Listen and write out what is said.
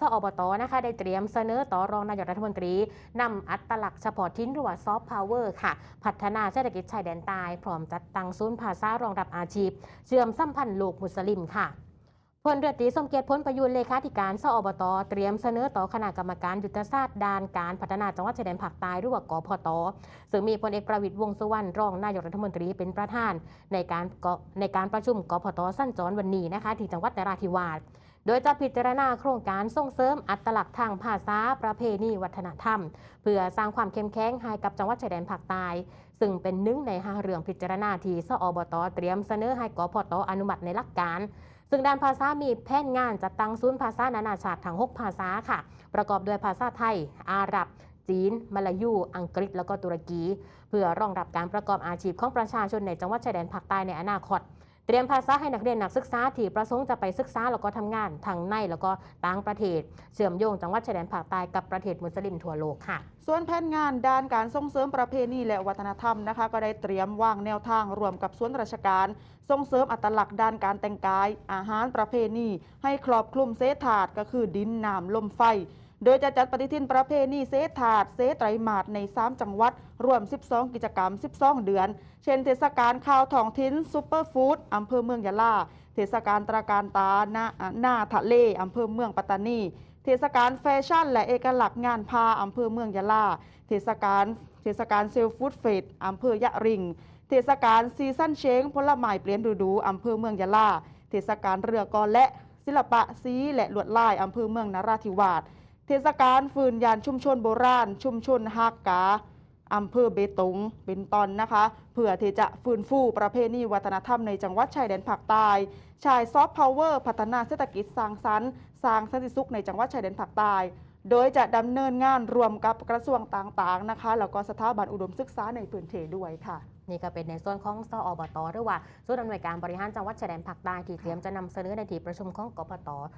สอบตนะคะ ได้เตรียมเสนอต่อรองนายกรัฐมนตรีนำอัตลักษณ์เฉพาะทิ้นหรือว่าซอฟต์พาวเวอร์ค่ะ พัฒนาเศรษฐกิจชายแดนใต้พร้อมจัดตั้งศูนย์ภาษารองรับอาชีพ เชื่อมสัมพันธ์โลกมุสลิมค่ะพลเรือตรีสมเกียรติพ้นประยูนเลขาธิการสอบตเตรียมเสนอต่อคณะกรรมการยุทธศาสตร์ด้านการพัฒนาจังหวัดชายแดนภาคใต้หรือว่ากพตซึ่งมีพลเอกประวิตรวงสุวรรณรองนายกรัฐมนตรีเป็นประธานในการในการประชุมกพตสั้นจรวันนี้นะคะที่จังหวัดนราธิวาส โดยจะพิจารณาโครงการส่งเสริมอัตลักษณ์ทางภาษาประเพณีวัฒนธรรม เพื่อสร้างความเข้มแข็งให้กับจังหวัดชายแดนภาคใต้ซึ่งเป็นหนึ่งในห้าเรื่องพิจารณาที่สอบตเตรียมเสนอให้กพตอนุมัติในหลักการ ซึ่งด้านภาษามีแผนงานจัดตั้งศูนย์ภาษานานาชาติทั้ง6ภาษาค่ะ ประกอบด้วยภาษาไทย อาหรับจีน มาลายู อังกฤษ แล้วก็ตุรกี เพื่อรองรับการประกอบอาชีพของประชาชนในจังหวัดชายแดนภาคใต้ในอนาคต เตรียมภาษาให้นักเรียนนักศึกษาที่ประสงค์จะไปศึกษาแล้วก็ทำงานทั้งในแล้วก็ต่างประเทศ เชื่อมโยงจังหวัดชายแดนภาคใต้กับประเทศมุสลิมทั่วโลกค่ะ ส่วนแผนงานด้านการส่งเสริมประเพณีและวัฒนธรรมนะคะ ก็ได้เตรียมวางแนวทางรวมกับส่วนราชการ ส่งเสริมอัตลักษณ์ด้านการแต่งกาย อาหารประเพณี ให้ครอบคลุมเศษถาดก็คือดินน้ำลมไฟ โดยจะจัดปฏิทินประเพณีเศษถาดเศษไตรมาสใน 3 จังหวัด รวม 12 กิจกรรม 12 เดือน เช่นเทศกาลข้าวท้องถิ่นซูเปอร์ฟู้ดอำเภอเมืองยะลา เทศกาลตราการตาหน้าหน้าทะเลอำเภอเมืองปัตตานี เทศกาลแฟชั่น และเอกลักษณ์งานพาอำเภอเมืองยะลา เทศกาลเทศกาลเซลฟู้ดเฟสอำเภอยะริง เทศกาลซีซั่นเชงผลไม้เปลี่ยนฤดูอำเภอเมืองยะลา เทศกาลเรือกอและศิลปะสีและลวดลายอำเภอเมืองนราธิวาส เทศกาลฟืนยานชุมชนโบราณ ชุมชนฮากกาอำเภอเบตงเป็นตอนนะคะ เพื่อที่จะฟื้นฟูประเพณีวัฒนธรรมในจังหวัดชายแดนภาคใต้ชายซอฟต์พาวเวอร์พัฒนาเศรษฐกิจสร้างสรรค์สร้างสันติสุขในจังหวัดชายแดนภาคใต้โดยจะดำเนินงานรวมกับกระทรวงต่างๆนะคะแล้วก็สถาบันอุดมศึกษาในพื้นที่ด้วยค่ะนี่ก็เป็นในส่วนของสอบตหรือว่าศูนอำนวยการบริหารจังหวัดชายแดนภาคใต้ที่เตรียมจะนำเสนอในที่ประชุมของกพต